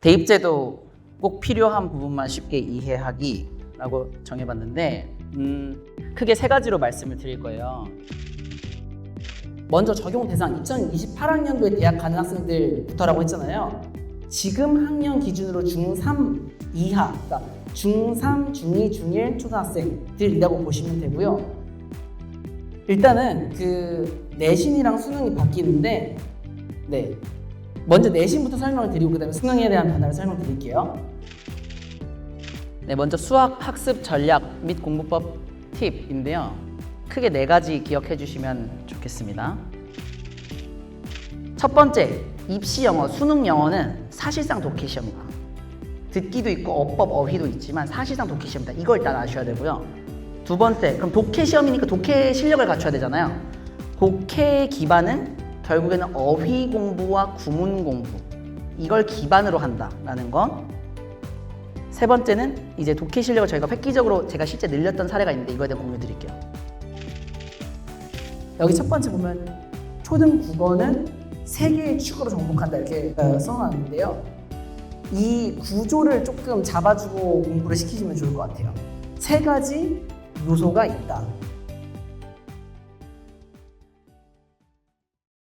대입제도 꼭 필요한 부분만 쉽게 이해하기라고 정해봤는데 음, 크게 세 가지로 말씀을 드릴 거예요. 먼저 적용 대상 2028학년도에 대학 가는 학생들부터라고 했잖아요. 지금 학년 기준으로 중3 이하, 그러니까 중3, 중2, 중1 초등학생들이라고 보시면 되고요. 일단은 그 내신이랑 수능이 바뀌는데, 네. 먼저 내신부터 설명을 드리고 그다음에 수능에 대한 변화를 설명 드릴게요. 네, 먼저 수학 학습 전략 및 공부법 팁인데요. 크게 네 가지 기억해 주시면 좋겠습니다. 첫 번째, 입시 영어, 수능 영어는 사실상 독해 시험이다. 듣기도 있고 어법 어휘도 있지만 사실상 독해 시험이다. 이걸 일단 아셔야 되고요. 두 번째, 그럼 독해 시험이니까 독해 실력을 갖춰야 되잖아요. 독해 기반은 결국에는 어휘 공부와 구문 공부 이걸 기반으로 한다라는 것. 세 번째는 이제 독해 실력을 저희가 획기적으로 제가 실제 늘렸던 사례가 있는데 이거에 대해 공유 드릴게요. 여기 첫 번째 보면 초등 국어는 세 개의 축으로 정복한다 이렇게 어, 써놨는데요. 이 구조를 조금 잡아주고 공부를 시키시면 좋을 것 같아요. 세 가지 요소가 있다.